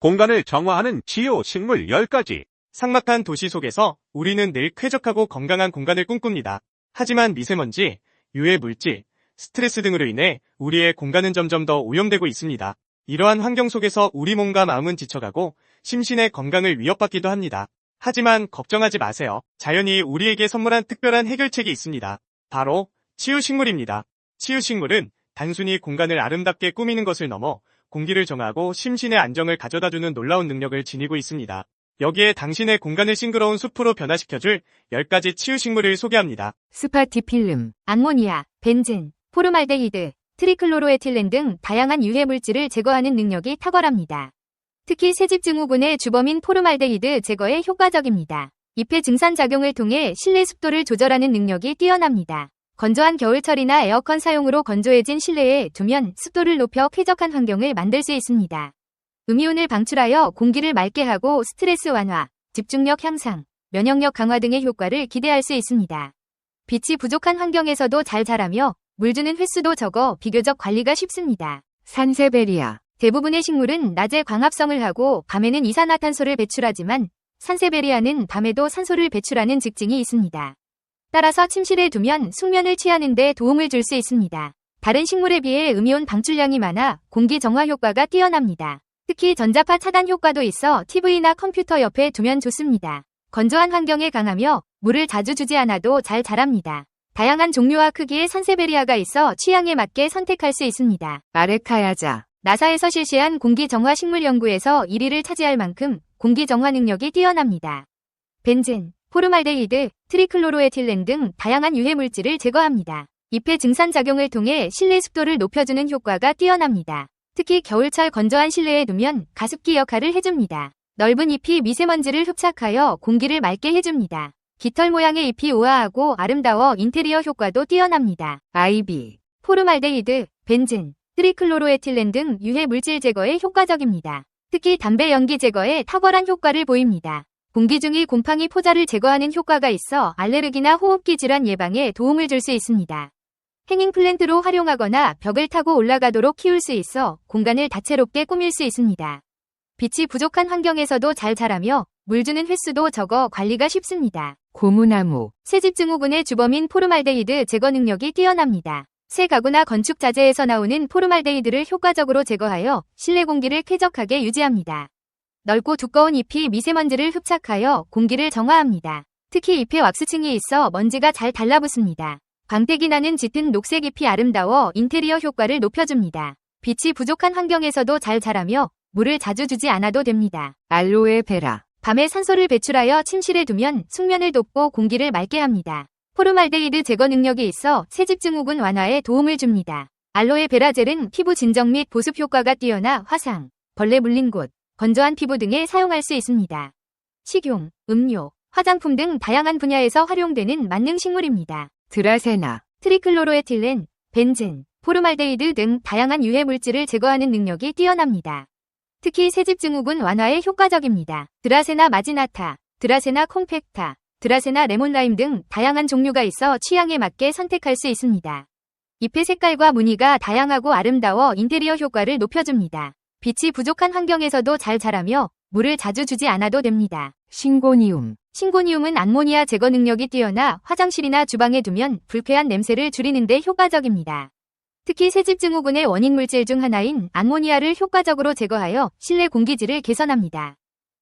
공간을 정화하는 치유 식물 10가지. 삭막한 도시 속에서 우리는 늘 쾌적하고 건강한 공간을 꿈꿉니다. 하지만 미세먼지, 유해 물질, 스트레스 등으로 인해 우리의 공간은 점점 더 오염되고 있습니다. 이러한 환경 속에서 우리 몸과 마음은 지쳐가고 심신의 건강을 위협받기도 합니다. 하지만 걱정하지 마세요. 자연이 우리에게 선물한 특별한 해결책이 있습니다. 바로 치유식물입니다. 치유식물은 단순히 공간을 아름답게 꾸미는 것을 넘어 공기를 정하고 심신의 안정을 가져다주는 놀라운 능력을 지니고 있습니다. 여기에 당신의 공간을 싱그러운 숲으로 변화시켜줄 10가지 치유식물을 소개합니다. 스파티필름, 암모니아, 벤젠, 포르말데히드, 트리클로로에틸렌 등 다양한 유해 물질을 제거하는 능력이 탁월합니다. 특히 새집 증후군의 주범인 포르말데히드 제거에 효과적입니다. 잎의 증산 작용을 통해 실내 습도를 조절하는 능력이 뛰어납니다. 건조한 겨울철이나 에어컨 사용으로 건조해진 실내에 두면 습도를 높여 쾌적한 환경을 만들 수 있습니다. 음이온을 방출하여 공기를 맑게 하고 스트레스 완화, 집중력 향상, 면역력 강화 등의 효과를 기대할 수 있습니다. 빛이 부족한 환경에서도 잘 자라며 물 주는 횟수도 적어 비교적 관리가 쉽습니다. 산세베리아. 대부분의 식물은 낮에 광합성을 하고 밤에는 이산화탄소를 배출하지만 산세베리아는 밤에도 산소를 배출하는 직징이 있습니다. 따라서 침실에 두면 숙면을 취하는 데 도움을 줄 수 있습니다. 다른 식물에 비해 음이온 방출량이 많아 공기 정화 효과가 뛰어납니다. 특히 전자파 차단 효과도 있어 TV나 컴퓨터 옆에 두면 좋습니다. 건조한 환경에 강하며 물을 자주 주지 않아도 잘 자랍니다. 다양한 종류와 크기의 산세베리아가 있어 취향에 맞게 선택할 수 있습니다. 마레카야자 나사에서 실시한 공기 정화 식물 연구에서 1위를 차지할 만큼 공기 정화 능력이 뛰어납니다. 벤젠, 포르말데히드, 트리클로로에틸렌 등 다양한 유해 물질을 제거합니다. 잎의 증산 작용을 통해 실내 습도를 높여주는 효과가 뛰어납니다. 특히 겨울철 건조한 실내에 두면 가습기 역할을 해줍니다. 넓은 잎이 미세먼지를 흡착하여 공기를 맑게 해줍니다. 깃털 모양의 잎이 우아하고 아름다워 인테리어 효과도 뛰어납니다. 아이비, 포르말데히드, 벤젠, 트리클로로에틸렌 등 유해 물질 제거에 효과적입니다. 특히 담배 연기 제거에 탁월한 효과를 보입니다. 공기 중의 곰팡이 포자를 제거하는 효과가 있어 알레르기나 호흡기 질환 예방에 도움을 줄 수 있습니다. 행잉 플랜트로 활용하거나 벽을 타고 올라가도록 키울 수 있어 공간을 다채롭게 꾸밀 수 있습니다. 빛이 부족한 환경에서도 잘 자라며 물 주는 횟수도 적어 관리가 쉽습니다. 고무나무 새집 증후군의 주범인 포르말데히드 제거 능력이 뛰어납니다. 새 가구나 건축 자재에서 나오는 포르말데히드를 효과적으로 제거하여 실내 공기를 쾌적하게 유지합니다. 넓고 두꺼운 잎이 미세먼지를 흡착하여 공기를 정화합니다. 특히 잎에 왁스층이 있어 먼지가 잘 달라붙습니다. 광택이 나는 짙은 녹색 잎이 아름다워 인테리어 효과를 높여줍니다. 빛이 부족한 환경에서도 잘 자라며 물을 자주 주지 않아도 됩니다. 알로에 베라. 밤에 산소를 배출하여 침실에 두면 숙면을 돕고 공기를 맑게 합니다. 포르말데히드 제거 능력이 있어 새집 증후군 완화에 도움을 줍니다. 알로에 베라젤은 피부 진정 및 보습 효과가 뛰어나 화상, 벌레 물린 곳, 건조한 피부 등에 사용할 수 있습니다. 식용, 음료, 화장품 등 다양한 분야에서 활용되는 만능 식물입니다. 드라세나, 트리클로로에틸렌, 벤젠, 포르말데히드 등 다양한 유해 물질을 제거하는 능력이 뛰어납니다. 특히 새집 증후군 완화에 효과적입니다. 드라세나 마지나타, 드라세나 콩팩타, 드라세나 레몬라임 등 다양한 종류가 있어 취향에 맞게 선택할 수 있습니다. 잎의 색깔과 무늬가 다양하고 아름다워 인테리어 효과를 높여줍니다. 빛이 부족한 환경에서도 잘 자라며 물을 자주 주지 않아도 됩니다. 싱고니움. 싱고니움은 암모니아 제거 능력이 뛰어나 화장실이나 주방에 두면 불쾌한 냄새를 줄이는 데 효과적입니다. 특히 새집 증후군의 원인 물질 중 하나인 암모니아를 효과적으로 제거하여 실내 공기질을 개선합니다.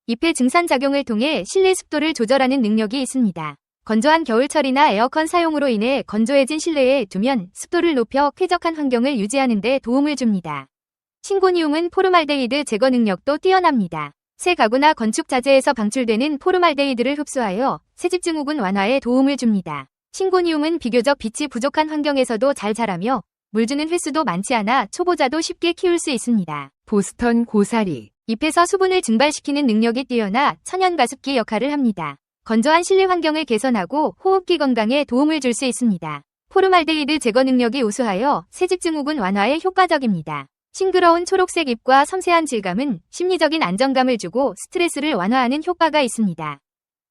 잎의 증산 작용을 통해 실내 습도를 조절하는 능력이 있습니다. 건조한 겨울철이나 에어컨 사용으로 인해 건조해진 실내에 두면 습도를 높여 쾌적한 환경을 유지하는 데 도움을 줍니다. 싱고니움은 포르말데히드 제거 능력도 뛰어납니다. 새 가구나 건축 자재에서 방출되는 포르말데히드를 흡수하여 새집 증후군 완화에 도움을 줍니다. 싱고니움은 비교적 빛이 부족한 환경에서도 잘 자라며 물 주는 횟수도 많지 않아 초보자도 쉽게 키울 수 있습니다. 보스턴 고사리 잎에서 수분을 증발시키는 능력이 뛰어나 천연 가습기 역할을 합니다. 건조한 실내 환경을 개선하고 호흡기 건강에 도움을 줄 수 있습니다. 포르말데히드 제거 능력이 우수하여 새집 증후군 완화에 효과적입니다. 싱그러운 초록색 잎과 섬세한 질감은 심리적인 안정감을 주고 스트레스를 완화하는 효과가 있습니다.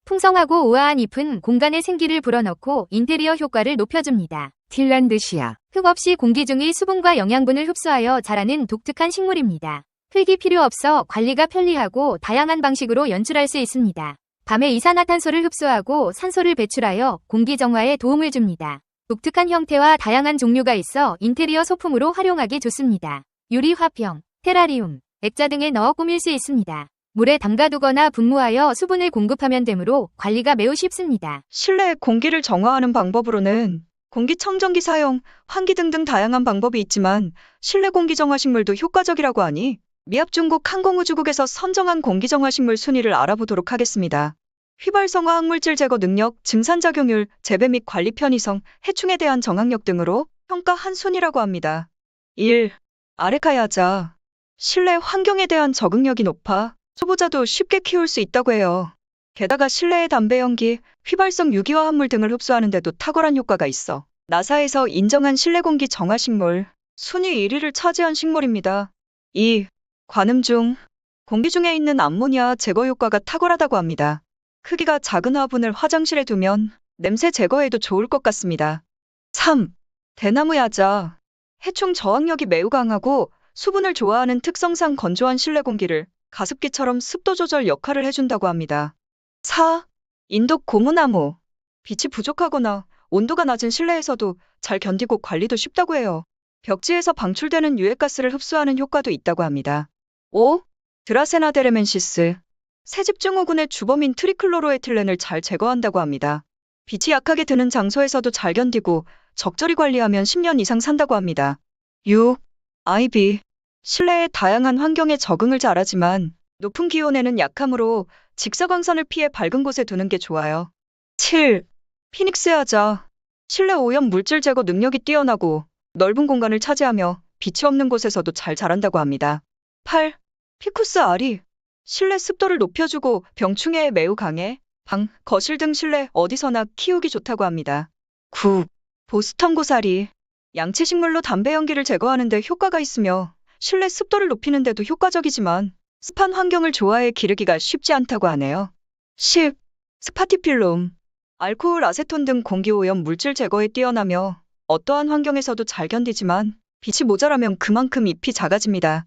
풍성하고 우아한 잎은 공간에 생기를 불어넣고 인테리어 효과를 높여줍니다. 틸란드시아 흙 없이 공기 중의 수분과 영양분을 흡수하여 자라는 독특한 식물입니다. 흙이 필요 없어 관리가 편리하고 다양한 방식으로 연출할 수 있습니다. 밤에 이산화탄소를 흡수하고 산소를 배출하여 공기 정화에 도움을 줍니다. 독특한 형태와 다양한 종류가 있어 인테리어 소품으로 활용하기 좋습니다. 유리 화병, 테라리움, 액자 등에 넣어 꾸밀 수 있습니다. 물에 담가두거나 분무하여 수분을 공급하면 되므로 관리가 매우 쉽습니다. 실내 공기를 정화하는 방법으로는 공기청정기 사용, 환기 등등 다양한 방법이 있지만 실내 공기정화식물도 효과적이라고 하니 미합중국 항공우주국에서 선정한 공기정화식물 순위를 알아보도록 하겠습니다. 휘발성화 항물질 제거 능력, 증산작용률, 재배 및 관리 편의성, 해충에 대한 정항력 등으로 평가 한 순위라고 합니다. 1. 아레카야자. 실내 환경에 대한 적응력이 높아 초보자도 쉽게 키울 수 있다고 해요. 게다가 실내의 담배 연기, 휘발성 유기화 합물 등을 흡수하는데도 탁월한 효과가 있어 나사에서 인정한 실내 공기 정화 식물 순위 1위를 차지한 식물입니다. 2. 관음 중 공기 중에 있는 암모니아 제거 효과가 탁월하다고 합니다. 크기가 작은 화분을 화장실에 두면 냄새 제거에도 좋을 것 같습니다. 3. 대나무 야자 해충 저항력이 매우 강하고 수분을 좋아하는 특성상 건조한 실내 공기를 가습기처럼 습도 조절 역할을 해준다고 합니다. 4. 인도 고무나무. 빛이 부족하거나 온도가 낮은 실내에서도 잘 견디고 관리도 쉽다고 해요. 벽지에서 방출되는 유해가스를 흡수하는 효과도 있다고 합니다. 5. 드라세나 데레멘시스. 새집 증후군의 주범인 트리클로로에틸렌을 잘 제거한다고 합니다. 빛이 약하게 드는 장소에서도 잘 견디고 적절히 관리하면 10년 이상 산다고 합니다. 6. 아이비. 실내의 다양한 환경에 적응을 잘하지만 높은 기온에는 약하므로 직사광선을 피해 밝은 곳에 두는 게 좋아요. 7. 피닉스 야자. 실내 오염 물질 제거 능력이 뛰어나고 넓은 공간을 차지하며 빛이 없는 곳에서도 잘 자란다고 합니다. 8. 피쿠스 아리. 실내 습도를 높여주고 병충해에 매우 강해 방, 거실 등 실내 어디서나 키우기 좋다고 합니다. 9. 보스턴 고사리. 양체식물로 담배 연기를 제거하는 데 효과가 있으며 실내 습도를 높이는 데도 효과적이지만 습한 환경을 좋아해 기르기가 쉽지 않다고 하네요. 10. 스파티필름. 알코올, 아세톤 등 공기오염 물질 제거에 뛰어나며 어떠한 환경에서도 잘 견디지만 빛이 모자라면 그만큼 잎이 작아집니다.